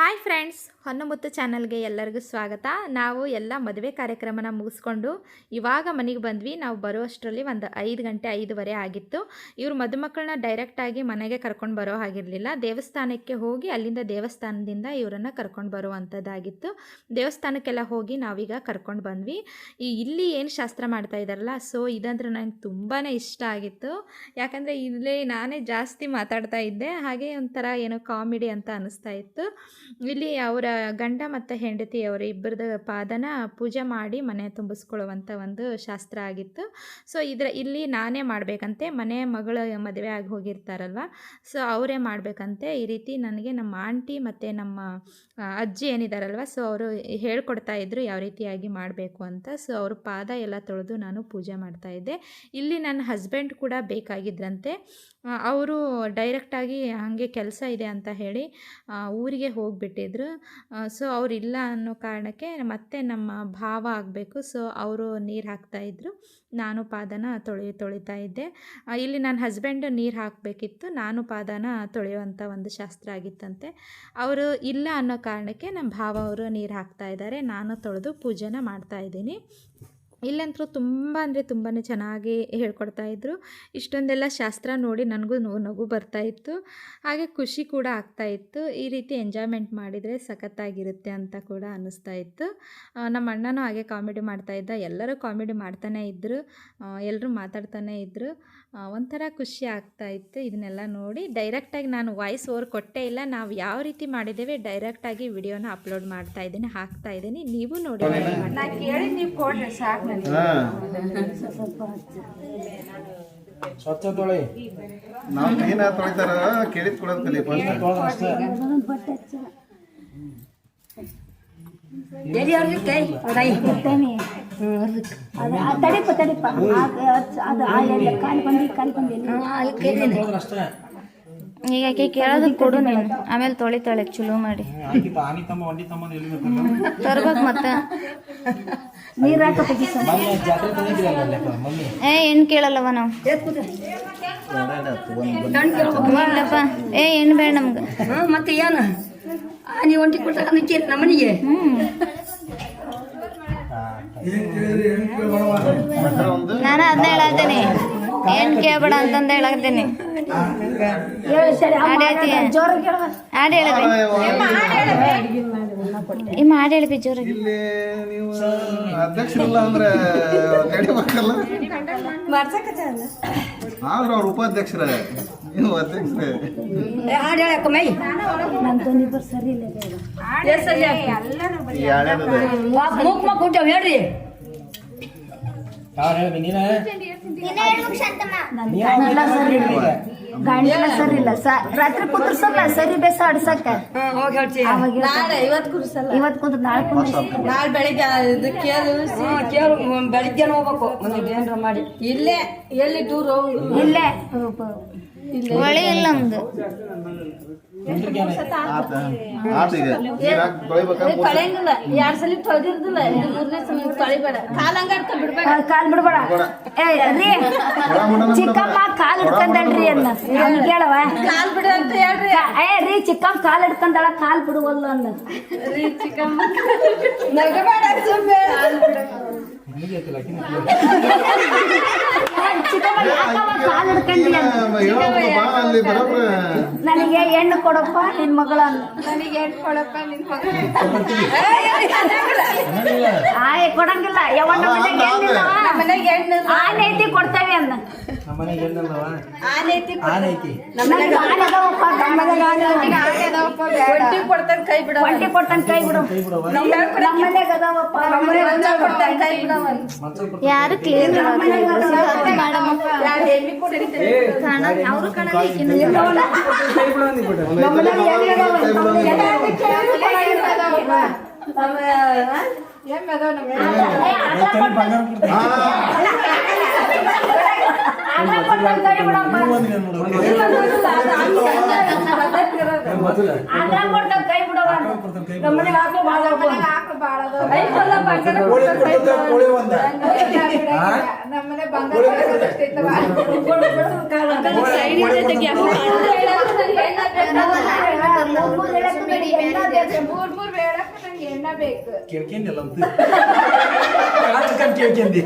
Hi friends, ಹೊನ್ನಮುತ್ತು ಚಾನಲ್ಗೆ ಎಲ್ಲರಿಗೂ ಸ್ವಾಗತ. ನಾವು ಎಲ್ಲ ಮದುವೆ ಕಾರ್ಯಕ್ರಮನ ಮುಗಿಸ್ಕೊಂಡು ಇವಾಗ ಮನೆಗೆ ಬಂದ್ವಿ. ನಾವು ಬರುವಷ್ಟರಲ್ಲಿ ಒಂದು ಐದು ಗಂಟೆ ಐದುವರೆ ಆಗಿತ್ತು. ಇವ್ರು ಮದುಮಕ್ಕಳನ್ನ ಡೈರೆಕ್ಟಾಗಿ ಮನೆಗೆ ಕರ್ಕೊಂಡು ಬರೋ ಹಾಗಿರಲಿಲ್ಲ. ದೇವಸ್ಥಾನಕ್ಕೆ ಹೋಗಿ ಅಲ್ಲಿಂದ ದೇವಸ್ಥಾನದಿಂದ ಇವರನ್ನು ಕರ್ಕೊಂಡು ಬರುವಂಥದ್ದಾಗಿತ್ತು. ದೇವಸ್ಥಾನಕ್ಕೆಲ್ಲ ಹೋಗಿ ನಾವೀಗ ಕರ್ಕೊಂಡು ಬಂದ್ವಿ. ಈ ಇಲ್ಲಿ ಏನು ಶಾಸ್ತ್ರ ಮಾಡ್ತಾ ಇದ್ದಾರಲ್ಲ, ಸೊ ಇದಂದ್ರೆ ನನಗೆ ತುಂಬಾ ಇಷ್ಟ ಆಗಿತ್ತು. ಯಾಕಂದರೆ ಇಲ್ಲಿ ನಾನೇ ಜಾಸ್ತಿ ಮಾತಾಡ್ತಾ ಇದ್ದೆ. ಹಾಗೆ ಒಂಥರ ಏನೋ ಕಾಮಿಡಿ ಅಂತ ಅನಿಸ್ತಾ ಇತ್ತು. ಇಲ್ಲಿ ಅವರ ಗಂಡ ಮತ್ತು ಹೆಂಡತಿ ಅವರ ಇಬ್ಬರದ ಪಾದನ ಪೂಜೆ ಮಾಡಿ ಮನೆ ತುಂಬಿಸ್ಕೊಳ್ಳುವಂಥ ಒಂದು ಶಾಸ್ತ್ರ ಆಗಿತ್ತು. ಸೊ ಇದರ ಇಲ್ಲಿ ನಾನೇ ಮಾಡಬೇಕಂತೆ, ಮನೆ ಮಗಳ ಮದುವೆ ಆಗಿ ಹೋಗಿರ್ತಾರಲ್ವ? ಸೊ ಅವರೇ ಮಾಡಬೇಕಂತೆ. ಈ ರೀತಿ ನನಗೆ ನಮ್ಮ ಆಂಟಿ ಮತ್ತು ನಮ್ಮ ಅಜ್ಜಿ ಏನಿದಾರಲ್ವ? ಸೊ ಅವರು ಹೇಳ್ಕೊಡ್ತಾ ಇದ್ದರು ಯಾವ ರೀತಿಯಾಗಿ ಮಾಡಬೇಕು ಅಂತ. ಸೊ ಅವ್ರ ಪಾದ ಎಲ್ಲ ತೊಳೆದು ನಾನು ಪೂಜೆ ಮಾಡ್ತಾ ಇದ್ದೆ. ಇಲ್ಲಿ ನನ್ನ ಹಸ್ಬೆಂಡ್ ಕೂಡ ಬೇಕಾಗಿದ್ರಂತೆ. ಅವರು ಡೈರೆಕ್ಟಾಗಿ ಹಾಗೆ ಕೆಲಸ ಇದೆ ಅಂತ ಹೇಳಿ ಊರಿಗೆ ಹೋಗಿಬಿಟ್ಟಿದ್ರು. ಸೊ ಅವರಿಲ್ಲ ಅನ್ನೋ ಕಾರಣಕ್ಕೆ ಮತ್ತೆ ನಮ್ಮ ಭಾವ ಆಗಬೇಕು. ಸೊ ಅವರು ನೀರು ಹಾಕ್ತಾಯಿದ್ರು ನಾನು ಪಾದನ ತೊಳಿ, ತೊಳಿತಾ ಇದ್ದೆ. ಇಲ್ಲಿ ನನ್ನ ಹಸ್ಬೆಂಡ್ ನೀರು ಹಾಕಬೇಕಿತ್ತು. ನಾನು ಪಾದನ ತೊಳೆಯುವಂಥ ಒಂದು ಶಾಸ್ತ್ರ ಆಗಿತ್ತಂತೆ. ಅವರು ಇಲ್ಲ ಅನ್ನೋ ಕಾರಣಕ್ಕೆ ನಮ್ಮ ಭಾವ ಅವರು ನೀರು ಹಾಕ್ತಾ ಇದ್ದಾರೆ. ನಾನು ತೊಳೆದು ಪೂಜೆನ ಮಾಡ್ತಾ ಇದ್ದೀನಿ. ಇಲ್ಲಂತೂ ತುಂಬ ಅಂದರೆ ತುಂಬಾ ಚೆನ್ನಾಗಿ ಹೇಳ್ಕೊಡ್ತಾ ಇದ್ದರು ಇಷ್ಟೊಂದೆಲ್ಲ ಶಾಸ್ತ್ರ ನೋಡಿ ನನಗೂ ನಗು ನಗು ಬರ್ತಾ ಇತ್ತು. ಹಾಗೆ ಖುಷಿ ಕೂಡ ಆಗ್ತಾ ಇತ್ತು. ಈ ರೀತಿ ಎಂಜಾಯ್ಮೆಂಟ್ ಮಾಡಿದರೆ ಸಖತ್ತಾಗಿರುತ್ತೆ ಅಂತ ಕೂಡ ಅನ್ನಿಸ್ತಾ ಇತ್ತು. ನಮ್ಮ ಅಣ್ಣನೂ ಹಾಗೆ ಕಾಮಿಡಿ ಮಾಡ್ತಾ ಇದ್ದ. ಎಲ್ಲರೂ ಕಾಮಿಡಿ ಮಾಡ್ತಾನೇ ಇದ್ದರು ಎಲ್ಲರೂ ಮಾತಾಡ್ತಾನೇ ಇದ್ದರು ಒಂಥರ ಖುಷಿ ಆಗ್ತಾ ಇತ್ತು. ಇದನ್ನೆಲ್ಲ ನೋಡಿ ಡೈರೆಕ್ಟಾಗಿ ನಾನು ವಾಯ್ಸ್ ಓವರ್ ಕೊಟ್ಟೇ ಇಲ್ಲ. ನಾವು ಯಾವ ರೀತಿ ಮಾಡಿದ್ದೇವೆ ಡೈರೆಕ್ಟಾಗಿ ವಿಡಿಯೋನ ಅಪ್ಲೋಡ್ ಮಾಡ್ತಾ ಇದ್ದೀನಿ, ಹಾಕ್ತಾ ಇದ್ದೀನಿ. ನೀವು ನೋಡಿ ಸ್ವಚ್ಛ ತೊಳಿ ನಾವು ಆಗಿ ತೊಳಿತಾರ ಕೇಳಿದ್ ಕೊಡೋದ್ ತಡಿಪ ತಡಿಪ ಅದು ಕಾಲು ಬಂದು ಕಾಲು ಬಂದು ತೊಳೆದ್ರೆ ಅಷ್ಟೇ ಈಗ ಆಕೆ ಕೇಳೋದು ಕೊಡು ನೀನು. ಆಮೇಲೆ ತೊಳಿತಾಳೆ ಚಲೋ ಮಾಡಿ. ಆಕಿ ಆನಿ ತಮ್ಮ ಒಂಡಿ ತಮ್ಮ ಎಲ್ಲಿಬೇಕಲ್ಲ ತರ್ಬೇಕು ಮತ್ತೆ. ನೀರು ಏ ಏನ್ ಕೇಳಲ್ಲವ ನಾವು? ಇಲ್ಲಪ್ಪ. ಏ ಏನ್ ಬೇಡ ನಮ್ಗೆ. ಮತ್ತೆ ಏನು? ನೀವು ಒಂಟಿ ನಿಂತೀರಿ ನಮ್ಮನಿಗೆ? ನಾನು ಅದನ್ನ ಹೇಳತ್ತೇನೆ ಏನು ಕೇಳಬೇಡ ಅಂತಂದ ಹೇಳತ್ತೀನಿ ಹೇಳ್ತೀಯ ಹಾಡು ಹೇಳಬಿ ಜೋರಾಗಿ ಇಲ್ಲಿ ನೀವು ಅಧ್ಯಕ್ಷರಲ್ಲ ಅಂದ್ರೆ ನಡಿಬೇಕಲ್ಲ ಆದ್ರೆ ಅವ್ರ ಉಪಾಧ್ಯಕ್ಷರ. ನೀವು ಅಧ್ಯಕ್ಷರೇ. ಹಾಡು ಹೇಳಕ್ಕ ಮೈ ನಂದೊಂದಿಬ್ಬರು ಸರಿ ಇಲ್ಲ ಈ ಹಳೇದದೆ. ಮೂಕ್ ಮೂಕ್ ಹುಟ್ಟಾವ ಹೇಳ್ರಿ. ಯಾರು ಹೇಳು ಶಾಂತಮ್ಮ ಗಂಡನೆಲ್ಲ ಸರಿ ಇಲ್ಲ. ಗಂಡನೆಲ್ಲ ಸರಿ ಇಲ್ಲ. ಸ- ರಾತ್ರಿ ಕುಂದ್ರಸಲ್ಲ ಸರಿ ಬೇಸ ಹೋಗಿ ಅವಾಗ ನಾಳೆ ಇವತ್ತು ಕುರ್ಸಲ್ಲ ಇವತ್ತು ಕುಂದ್ರ ನಾಳೆ ಕುಂದ್ರ ನಾಳೆ ಬೆಳಿಗ್ಗೆ ಇದು ಕೇಳು ಕೇಳು ಬೆಳಿಗ್ಗೆ ಹೋಗ್ಬೇಕು. ಒಂದು ಏನ್ರ ಮಾಡಿ. ಇಲ್ಲೇ ಎಲ್ಲಿ ದೂರ ಹೋಗು. ಇಲ್ಲೇ. ಒಳ್ಳೆ ಇಲ್ಲ ನಮ್ದು. ಆತ? ಆತ ಈಗ ನೀರ್ ಹಾಕಿ ತೊಳಿಬೇಕಾ ತೊಳೆಯಂಗಿಲ್ಲ. ಎರಡ್ ಸಲ ತೊಳೆದಿರ್ದಿಲ್ಲ. ಇದು ಮೂರನೇ ಸಲ ತೊಳಿಬೇಡ. ಕಾಲ್ ಬಿಡ್ಬೇಡ. ಕಾಲ್ ಬಿಡ್ಬೇಡ. ಏ ರೀ. ಕೊಡ ಮುಡನ ಚಿಕ್ಕಮ್ಮ ಕಾಲ್ ಹಿಡ್ಕೊಂಡಲ್ರಿ ಅನ್ನ ಅವ್ನಿಗೆ ಹೇಳವ ಕಾಲ್ ಬಿಡು ಅಂತ ಹೇಳ್ರಿ ಏ ರೀ ಚಿಕ್ಕಮ್ಮ ಕಾಲ್ ಹಿಡ್ಕೊಂಡಳ ಕಾಲ್ ಬಿಡುವಲ್ಲ ಅನ್ನ ರೀ ಚಿಕ್ಕಮ್ಮ ನಗಬೇಡ ಸುಮ್ಮನೆ ನಿನಗೆ ಐತಿಲ್ಲ ಆಕಿನ ಚಿಕ್ಕಮ್ಮ ಯಾಕವ್ವ ಕಾಲ್ ಹಿಡ್ಕೊಂಡಿ ಅಂದ ಹೇಳೋದು ಬಾ ಅಲ್ಲಿ ಬರೋಬ್ರ ನನಗೆ ಹೆಣ್ಣು ಕೊಡಪ್ಪ ನಿನ್ ಮಗಳ ಅಂದ ನನಗೆ ಏನ್ ಕೊಡಪ್ಪ ನಿನ್ ಮಗ ಆಯ್ ಕೊಡಂಗಿಲ್ಲ ಯಾವಣ್ಣ ಮನೆಗೆ ಹೆಣ್ಣಿಲ್ಲವ ಮನೆಗೆ ಹೆಣ್ಣು ಆನೆ ಐತಿ ಕೊಡ್ತೇವೆ ಅಂದ. ಯಾರು ಮನೆಗೆ ಏನಲ್ವ ಆನೆ ಐತಿ ಆನೆ ಐತಿ ನನಗೆ ಆನೆ ಅದಾವಪ್ಪ, ನಮ್ಮ ಮನೆಗೆ ಆನೆ ಅದಾವ. ಆನೆ ಅದಾವಪ್ಪ ಒಂಟಿ ಕೊಡ್ತಾನೆ ಕೈ ಬಿಡವ ಒಂಟಿ ಕೊಡ್ತಾನ ಕೈ ಬಿಡು ಕೈ ಬಿಡವ ನಮ್ಮ ಮನೆಗೆ ಅದಾವಪ್ಪ ನಮ್ಮ ಮನೆಗೆ ಮಂಚ ಕೊಡ್ತಾನೆ ಕೈ ಬಿಡವ ಮಂಚ ಕೊಡ್ತಾರೆ ಯಾರು ಕ್ಲೀನ್ ಮಾಡಮ್ಮ ಯಾರು ಎಮ್ಮಿ ಕೊಡಿರ್ತೀರಿ ಕಾಣ ಅವರು ಕಾಣಲ್ಲ ಈಕಿನ ನಮ್ಮ ಮನೆಗೆ ಎಲ್ಲಿ ಅದಾವ? ನಮ್ಮ ಮನೆಗೆ ಎಲ್ಲಿ ಅದಾವ? ಆಂಧ್ರ ಕೊಡ್ತಾವ್ ಕೈ ಬಿಡವ ನಮ್ಮನೆ ಹಾಕೋ ಬಾಳ ಐತಲ್ಲ ಬಂಗಾರ ನಮ್ಮನೆ ಬಂಗಾರ ಮೂರ್ ಮೂರ್ ಬೇಡಪ್ಪ ಕೇಳ್ಕೊಂಡಿಲ್ಲ ಅಂತ ಕೇಳ್ಕೊಂಡಿ.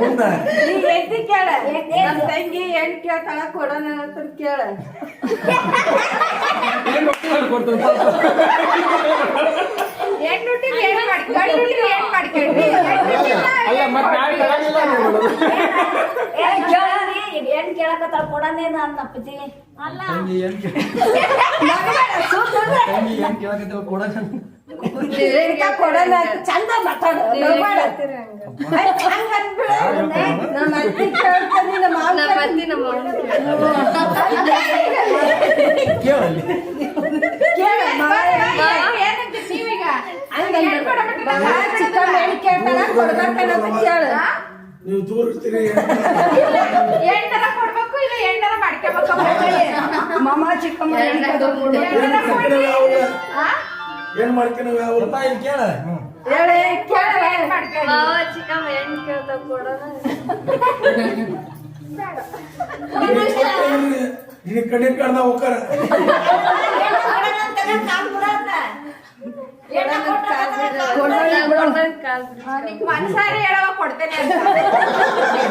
ಮುಂದ. ನೀ ಎತ್ತಿ ಕೇಳ. ನಮ್ ತಂಗಿ ಹೆಣ್ ಕೇಳ್ತಾಳ ಕೊಡೋ ಅಂತ ಕೇಳ. ಏನ್ ಮಕ್ಕಳು ಕೊಡ್ತಾನೆ ಹೆಣ್ಣು ಹುಟ್ಟಿದ್ ಹೆಣ್ಣು ಮಾಡಿ ಗಂಡು ಹುಟ್ಟಿದ್ ಮಾಡ್ಕೊಂಡ್ರಿ? ಅಲ್ಲ ಮತ್ತೆ ನಾಳೆ ತಗೊಂಡಿಲ್ಲ ನೋಡು. ಏನ್ ಕೇಳಕತ್ತಾಳ ಕೊಡನೇನ ಅನ್ನಪ್ಪತಿ ಅಲ್ಲ. ತಂಗಿ ಏನ್ ತಂಗಿ ಏನ್ ಕೇಳಕತ್ತಿಲ್ಲ ಕೊಡಕ ರೇಣುಕಾ ಕೊಡಲ್ಲ ಚಂದ ಮಾತಾಡು ನಗ್ಬೇಡ. ಆಯ್ತ್ ಹಂಗ್ ಅನ್ಬೇಡ. ನಮ್ಮ ಅತ್ತಿ ಕೇಳ್ತಾನೆ ನಮ್ಮ ಮಾವ ಕೇಳಲ್ಲಿ ಕೇಳ ಮಾವ ಏನಂತ ನೀವೀಗ? ಹಂಗ್ ಅನ್ಬೇಡ. ಮಾವ ಚಿಕ್ಕಮ್ಮ ಹೆಣ್ ಕೇಳ್ತಾಳ ಕೊಡ್ಬೇಕನ್ನೋದು ಕೇಳು. ನೀವು ತೋರಿಸ್ತೀರಿ ಎಣ್ಣರ ಕೊಡ್ಬೇಕು ಇಲ್ಲ ಮಾಡ್ಕೋಬೇಕು ಮಾಮ ಚಿಕ್ಕಮ್ಮ ಕೊಡ್ರಿ? ಏನ್ ಮಾಡ್ಕೊಂಡು ಯಾವ ಇಲ್ಲಿ ಕೇಳ. ಹೇಳಿ ಕೇಳ. ಏನ್ ಮಾಡ್ಕೊಳ್ಳಿ? ನಿನ್ನ ಕಡೆ ಕಡ್ದ ಹೋಗ್ತಾರ. ನಿಮ್ ಮನ್ಸಾರೆ ಹೇಳವ ಕೊಡ್ತೇನೆ ಅಂತ.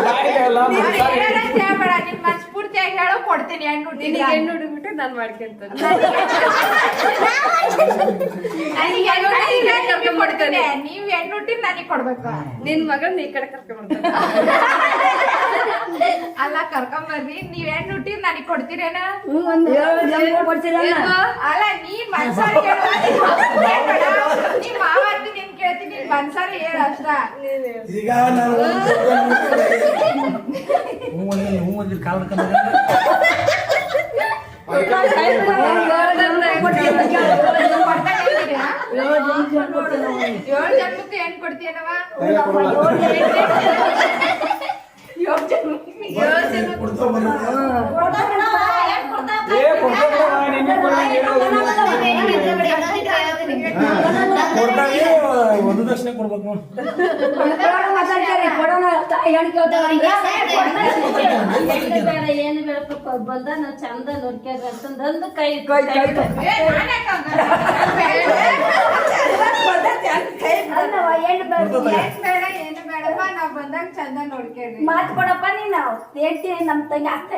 ಬಾಯಿಗೆಲ್ಲ ನೀವ್ ಏನಂತ ಹೇಳ್ಬೇಡ ನಿನ್ ಮನ್ಸ್ಫೂರ್ತಿಯಾಗಿ ಹೇಳೋ ಕೊಡ್ತೀನಿ ಹೆಣ್ಣು ಹೆಣ್ಣು ಹುಡುಗ್ಬಿಟ್ಟು ನಾನು ಮಾಡ್ಕೊಂತೀನಿ ಕೊಡ್ತೇನೆ. ನೀವ್ ಹೆಣ್ಣು ಹುಟ್ಟಿದ್ ನನಗೆ ಕೊಡ್ಬೇಕು? ನಿನ್ ಮಗನ್ ನೀ ಕಡೆ ಕರ್ಕೊಂಡ್ ಅಲ್ಲ ಕರ್ಕೊಂಬರ್ರಿ ನೀವ್ ಹೆಣ್ಣು ನನಗ್ ನನಗೆ ಕೊಡ್ತೀರೇನ? ಕೊಡ್ತೀರಲ್ಲ? ಅಲ್ಲ ನೀನ್ ಮನ್ಸಾರೆ ಹೇಳು. ನೀವ್ ಮಾವತ್ತು ನಿನ್ ಕೇಳ್ತೀನಿ ನೀನ್ ಏನ್ ಹೇಳ ಅಷ್ಟ. ಈಗ ನಾನು ಕಾಲ್ ಏಳು ಜನ್ಮಕ್ಕೆ ಏನ್ ಕೊಡ್ತೀಯನವ ಏಳು ಜನ್ಮಕ್ಕೆ ಏಳು ಜನ್ಮಕ್ಕೆ ಕೊಡ್ತಾ ಬಂದ ಏ, ಕೊಡ್ತಾರಲ್ಲ, ನಿನ್ನೆ ಕೊಡ್ಲಿ, ಕೊಡ್ತಾವೆ, ಒಂದು ದರ್ಶನ ಕೊಡ್ಬೇಕು. ಏನು ಬೇಡಪ್ಪ ಬಂದ ನಾವ್ ಚಂದ ನೋಡ್ಕ್ಯಾರ ಅಂತಂದು ಕೈ ಏ, ನಾನ್ ನಾವ್ ಬಂದಾಗ ಚಂದ ನೋಡ್ಕೇಳಿ ಮಾತ್ ಕೊಡಪ್ಪ ನೀನು ಏಟಿ ನಮ್ ತಂಗಿ ಅತ್ತೆ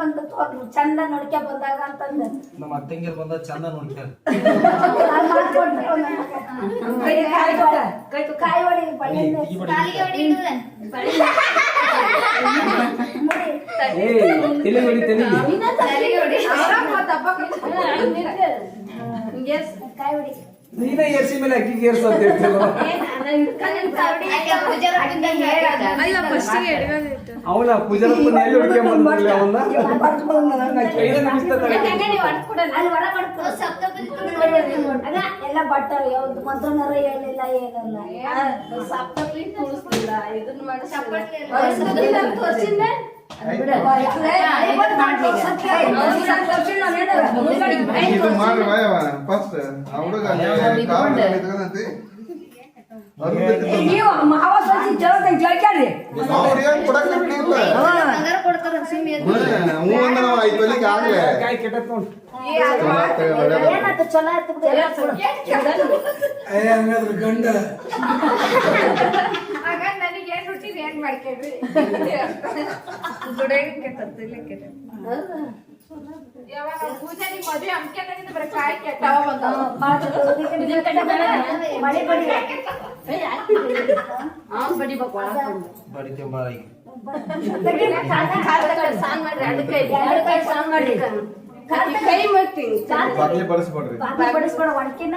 ಬಂದ ತೋರ್ನು ಚಂದ ನೋಡ್ಕೆ ಬಂದಾಗ ಅಂತಂದ ನಮ್ಮ ಅತ್ತಂಗಿರ್ ಬಂದ ಚಂದ. ಕಾಯಿ ಹೊಡಿ ತಲೆ ಹೊಡಿ. ಕಲ್ಸ್ಕೊಂಡ್ ಕಾಯಿ ಹೊಡಿ. ನೀನೇ ಏರ್ಸಿ ಮೇಲೆ ಅಕ್ಕಿಗೆ ಏರ್ಸು ಅಂತ ಹೇಳ್ತಿಲ್ಲ ಪೂಜಾರಪ್ಪನ ಎಲ್ಲಿ ಹುಡ್ಕೊಂಡ್ ಅವನ್ನ? ಎಲ್ಲ ಬಟ್ಟ ಯಾವ್ದು ಮಂತ್ರನರ ಹೇಳಿಲ್ಲ ಏನಲ್ಲ ಸಪ್ತಪದಿ ಕೂಡಿಸ್ತಿಲ್ಲ ಇದನ್ನ ಮಾಡಿ. ಇದು ಮಾಡ್ರಿ ಬಾಯವ ಫಸ್ಟ್ ಆ ಹುಡುಗ ನೀವು ಮಾವ ಸಸಿ ಚಲೋ ಕೇಳ್ಕ್ಯಾರ್ರಿ ಅವ್ರಿಗೆ ಕೊಡಕ್ ಬಿಟ್ಟಿಲ್ಲ ಹ್ಞೂ ಅಂದ ನಾವು ಐದು ತೊಲಿಗೆ ಆಗ್ಲೇ ಕಾಯಿ ಒಳ್ಳೆದು. ಏನಾಯ್ತು ಚಲೋ ಆಯ್ತು ಗಂಡ ನನಗೆ ಏನ್ ಮಾಡ್ಕೇಳ್ರಿ ದುಡಿಯಕ್ಕೆ ತತ್ತಿರ್ಲಿಕ್ಕೆ ಯಾವಾಗ ಪೂಜೆ ನಿಮ್ ಮದ್ವೆ ಅಮ್ಕೆಂದಾಗಿಂದ ಬರೀ ಕಾಯಿ ಕೆಟ್ಟವ ಬಂದವ. ಮಳೆ ಬಡಿ ಬಡಿಬೇಕು. ಬಡಿತೇವ್ ಈಗ ಸಾನ್ ಮಾಡ್ರಿ ಅದಕ್ಕೆ ಎರಡು ಕೈ ಸಾನ್ ಮಾಡ್ರಿ. ಕೈ ಬಡಿಸ್ಕೊಡ್ರಿ ಪಾತ್ರೆ ಬಡಿಸ್ಕೊಡು ಒಣಕಿನ?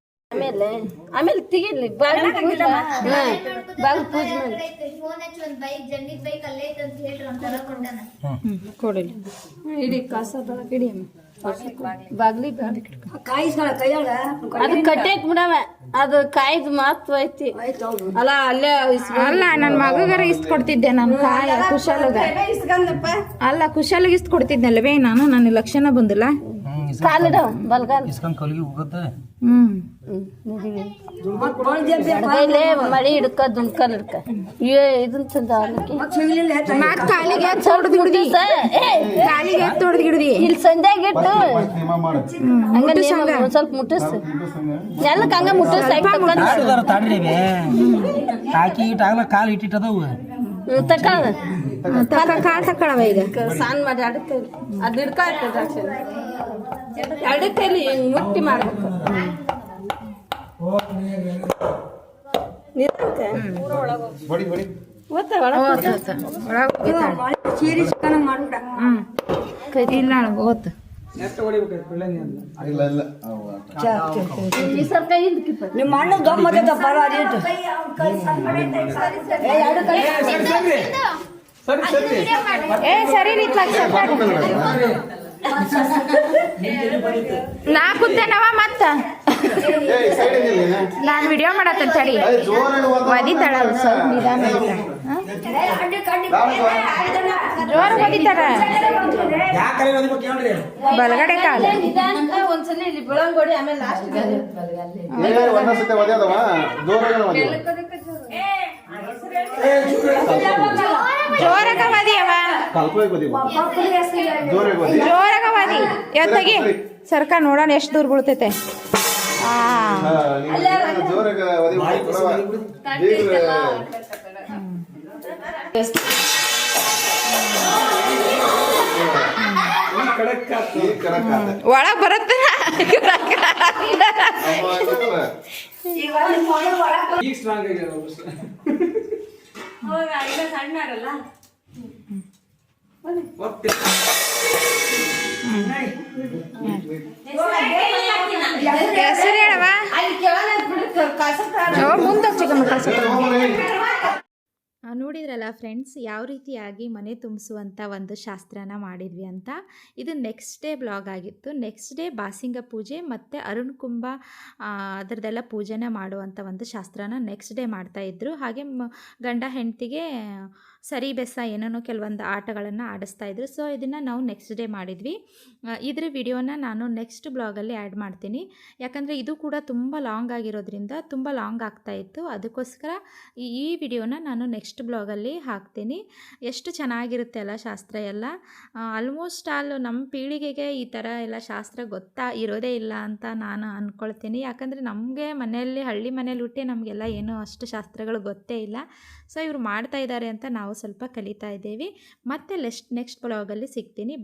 ಆಮೇಲೆ ಆಮೇಲೆ ತೆಗಿಲಿ ಬಾಗಿಲು ಪೂಜೆ ಬಾಗಿಲು ಪೂಜೆ ಮಾಡಿ. ಕೊಡಲಿ ಇಡಿ ಕಾಸ ಇಡಿ ಬಾಗ್ಲಿ ಅದು ಕಟ್ಟೈತ್ ಬಿಡವ. ಅದು ಕಾಯ್ದ ಮಹತ್ವ ಐತಿ. ಅಲ್ಲ ಅಲ್ಲೇ ಅಲ್ಲ ನನ್ನ ಮಗಗಾರ ಇಷ್ಟು ಕೊಡ್ತಿದ್ದೆ ನಾನು ಕಾಯ ಕುಶಾಲಗ. ಅಲ್ಲ ಕುಶಾಲಗ ಇಷ್ಟ ಕೊಡ್ತಿದ್ನಲ್ವೇ ನಾನು ನನ್ನ ಲಕ್ಷಣ ಬಂದಿಲ್ಲ. ಕಾಲಿಡ ಬಲ್ಗಾಲ್. ಇಸ್ಕೊಂಡ್ ಕಲ್ಗಿ ಹೋಗುತ್ತೆ ಹ್ಮ್. ಇಲ್ಲೇ ಮಳಿ ಹಿಡ್ಕ ಹಿಡ್ಕ. ಏ ಇದನ್ ಚಂದ ಕಾಲಿಗೆ ಎತ್ತ್ ಹೊಡ್ದ್ ಹಿಡ್ದಿ ಕಾಲಿಗೆ ಎತ್ತ್ ಹೊಡ್ದ್ ಹಿಡ್ದಿ ಇಲ್ಲಿ ಸಂಧ್ಯಾಗ ಇಟ್ಟು. ಹಂಗ ಒಂದ್ ಸ್ವಲ್ಪ ಮುಟ್ಟಿಸ್. ಎಲ್ಲಕ್ಕ ಹಂಗ. ಮುಟ್ಟಿಸ್ ತಾಡ್ರಿ ಹಾಕಿ ಇಟ್ಟು ಆಗ್ಲ ಕಾಲು ಇಟ್ಟಿಟ್ಟದವು ತಕ ತಕ ಕಾಲ್ ತಕ್ಕಳವ ಈಗ? ಸಾನ್ ಮಾಡಿ ಕೈಲಿ ಅದ್ ಹಿಡ್ಕ ಎರಡು ಕೈಲಿ ಹಿಂಗ್ ಮುಟ್ಟಿ ಮಾಡ್ಬೇಕು. ನಿಧಾನಕ್ಕೆ ಬಡಿ ಬಡಿ. ಗೊತ್ತಾ ಒಳಗ್ ಹ್ಮ್ ಇಲ್ಲ ನಿಮ್ಮ ಅಣ್ಣ ಸರಿ ಸರಿ. ಏ ಸರಿ ರೀ ನಾ ಕುತ್ತೇನವ ಮತ್ತ ನಾನ್ ಸೈಡ್ ನಿಲ್ಲಿ ನಾನು ವಿಡಿಯೋ ಮಾಡತ್ತ ತಡಿ ಒದ್ದು. ಒದಿತಾಳ ಸ್ವಲ್ಪ ನಿಧಾನ ಜೋರ ಒದಿತಾರ ಬಲಗಡೆ ಕಾಲ ಜೋರಾಗಿ. ಜೋರಾಗ ಎತ್ತಗಿ ಸರ್ಕ ನೋಡೋಣ ಎಷ್ಟು ದೂರ ಬೀಳ್ತೈತೆ. ಒಳಗ್ ಬರುತ್ತೆ. ಈಗ ಸ್ಟ್ರಾಂಗ್ ಆಗ್ಯಾರ ಹೆಸರು ಹೇಳವ ಅಲ್ಲಿ ಕೆಳಗೆ ಬಿಡು ಕಳ್ಸಕ್ಕ ಮುಂದೆ ಚಿಕ್ಕಮ್ಮ ಕಳ್ಸ ಏ, ಹೋಗ್ರಿ. ಆ, ನೋಡಿದ್ರಲ್ಲ ಫ್ರೆಂಡ್ಸ್, ಯಾವ ರೀತಿಯಾಗಿ ಮನೆ ತುಂಬಿಸುವಂಥ ಒಂದು ಶಾಸ್ತ್ರನ ಮಾಡಿದ್ವಿ ಅಂತ. ಇದು ನೆಕ್ಸ್ಟ್ ಡೇ ಬ್ಲಾಗ್ ಆಗಿತ್ತು. ನೆಕ್ಸ್ಟ್ ಡೇ ಬಾಸಿಂಗ ಪೂಜೆ ಮತ್ತು ಅರುಣ್ ಕುಂಭ ಅದರದ್ದೆಲ್ಲ ಪೂಜೆನ ಮಾಡುವಂಥ ಒಂದು ಶಾಸ್ತ್ರನ ನೆಕ್ಸ್ಟ್ ಡೇ ಮಾಡ್ತಾಯಿದ್ರು ಹಾಗೆ ಗಂಡ ಹೆಂಡತಿಗೆ ಸರಿ ಬೆಸ ಏನೇನೋ ಕೆಲವೊಂದು ಆಟಗಳನ್ನು ಆಡಿಸ್ತಾ ಇದ್ರು. ಸೊ ಇದನ್ನು ನಾವು ನೆಕ್ಸ್ಟ್ ಡೇ ಮಾಡಿದ್ವಿ. ಇದರ ವಿಡಿಯೋನ ನಾನು ನೆಕ್ಸ್ಟ್ ಬ್ಲಾಗಲ್ಲಿ ಆ್ಯಡ್ ಮಾಡ್ತೀನಿ. ಯಾಕಂದರೆ ಇದು ಕೂಡ ತುಂಬ ಲಾಂಗ್ ಆಗಿರೋದ್ರಿಂದ ತುಂಬ ಲಾಂಗ್ ಆಗ್ತಾ ಇತ್ತು. ಅದಕ್ಕೋಸ್ಕರ ಈ ಈ ವಿಡಿಯೋನ ನಾನು ನೆಕ್ಸ್ಟ್ ಬ್ಲಾಗಲ್ಲಿ ಹಾಕ್ತೀನಿ. ಎಷ್ಟು ಚೆನ್ನಾಗಿರುತ್ತೆ ಅಲ್ಲ ಶಾಸ್ತ್ರ ಎಲ್ಲ? ಆಲ್ಮೋಸ್ಟ್ ಆಲ್ ನಮ್ಮ ಪೀಳಿಗೆಗೆ ಈ ಥರ ಎಲ್ಲ ಶಾಸ್ತ್ರ ಗೊತ್ತಾ? ಇರೋದೇ ಇಲ್ಲ ಅಂತ ನಾನು ಅಂದ್ಕೊಳ್ತೀನಿ ಯಾಕಂದರೆ ನಮಗೆ ಮನೆಯಲ್ಲಿ ಹಳ್ಳಿ ಮನೇಲಿ ಹುಟ್ಟಿ ನಮಗೆಲ್ಲ ಏನೂ ಅಷ್ಟು ಶಾಸ್ತ್ರಗಳು ಗೊತ್ತೇ ಇಲ್ಲ. ಸೊ ಇವರು ಮಾಡ್ತಾ ಇದ್ದಾರೆ ಅಂತ ನಾವು ಸ್ವಲ್ಪ ಕಲಿತಾ ಇದ್ದೀವಿ. ಮತ್ತೆ ನೆಕ್ಸ್ಟ್ ನೆಕ್ಸ್ಟ್ ಬ್ಲಾಗಲ್ಲಿ ಸಿಗ್ತೀನಿ.